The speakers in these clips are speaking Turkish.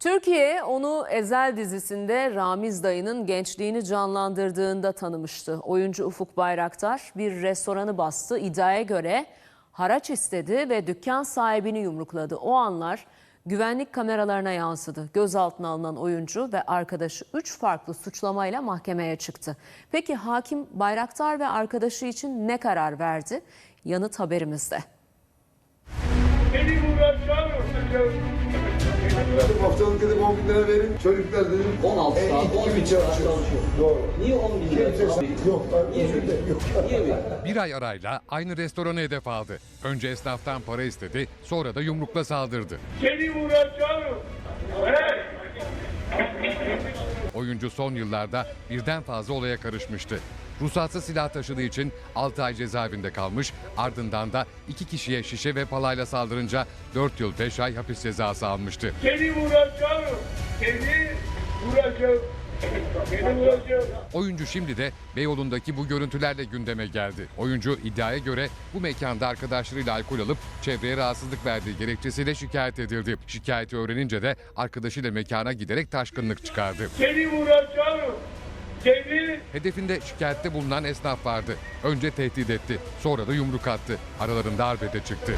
Türkiye onu Ezel dizisinde Ramiz dayının gençliğini canlandırdığında tanımıştı. Oyuncu Ufuk Bayraktar bir restoranı bastı. İddiaya göre haraç istedi ve dükkan sahibini yumrukladı. O anlar güvenlik kameralarına yansıdı. Gözaltına alınan oyuncu ve arkadaşı 3 farklı suçlamayla mahkemeye çıktı. Peki hakim Bayraktar ve arkadaşı için ne karar verdi? Yanıt haberimizde. Beni uğraşacağım. Dedim haftalık dedim 10 bin lira verin. Çocuklar dedim 16 e, saat, iki 10 gibi bin çalışıyor. Doğru. Niye 10 bin lira? Abi, yok. özür dilerim, Yok. Niye? Bir ay arayla aynı restoranı hedef aldı. Önce esnaftan para istedi, sonra da yumrukla saldırdı. Seni. Evet. Oyuncu son yıllarda birden fazla olaya karışmıştı. Ruhsatsız silah taşıdığı için 6 ay cezaevinde kalmış, ardından da iki kişiye şişe ve palayla saldırınca 4 yıl 5 ay hapis cezası almıştı. Seni uğraşacağım. Seni uğraşacağım. Oyuncu şimdi de Beyoğlu'ndaki bu görüntülerle gündeme geldi. Oyuncu iddiaya göre bu mekanda arkadaşlarıyla alkol alıp çevreye rahatsızlık verdiği gerekçesiyle şikayet edildi. Şikayeti öğrenince de arkadaşıyla mekana giderek taşkınlık çıkardı. Seni uğraşacağım. Seni Hedefinde şikayette bulunan esnaf vardı. Önce tehdit etti, sonra da yumruk attı. Aralarında arbede çıktı.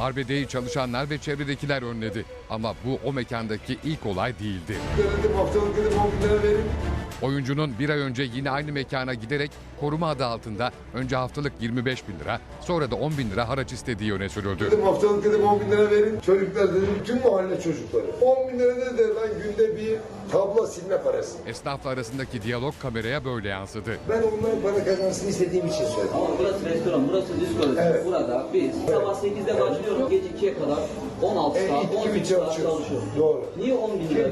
Arbedeyi çalışanlar ve çevredekiler önledi. Ama bu o mekandaki ilk olay değildi. Dedim haftalık dedim 10 bin lira verin. Oyuncunun bir ay önce yine aynı mekana giderek koruma adı altında önce haftalık 25 bin lira sonra da 10 bin lira haraç istediği öne sürüldü. Dedim haftalık dedim 10 bin lira verin. Çocuklar dedim bütün mahalle çocukları. 10 bin lira ne der lan günde bir tablo silme parası. Esnafla arasındaki diyalog kameraya böyle yansıdı. Ben onların para kazansın istediğim için söyledim. Ama burası restoran, burası diskotek. Evet. Burada biz sabah 8'de başlıyoruz, gece 2'ye kadar 16 E, saat, 12 gibi saat çalışıyoruz. Doğru. Niye 10 bin lira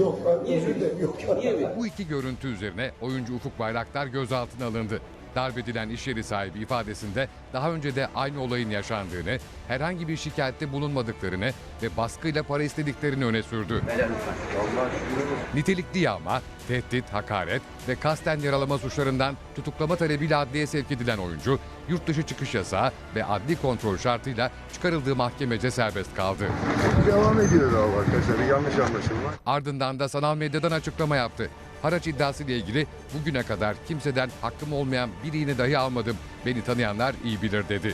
yok ben dilerim yok. Niye mi? Bu iki görüntü üzerine oyuncu Ufuk Bayraktar gözaltına alındı. Darp edilen iş yeri sahibi ifadesinde daha önce de aynı olayın yaşandığını, herhangi bir şikayette bulunmadıklarını ve baskıyla para istediklerini öne sürdü. Nitelikli yağma, tehdit, hakaret ve kasten yaralama suçlarından tutuklama talebiyle adliyeye sevk edilen oyuncu, yurt dışı çıkış yasağı ve adli kontrol şartıyla çıkarıldığı mahkemece serbest kaldı. Devam ediyor daha arkadaşlar. Yanlış anlaşılma. Ardından da sanal medyadan açıklama yaptı. Haraç iddiası ile ilgili bugüne kadar kimseden hakkım olmayan bir iğne dahi almadım. Beni tanıyanlar iyi bilir dedi.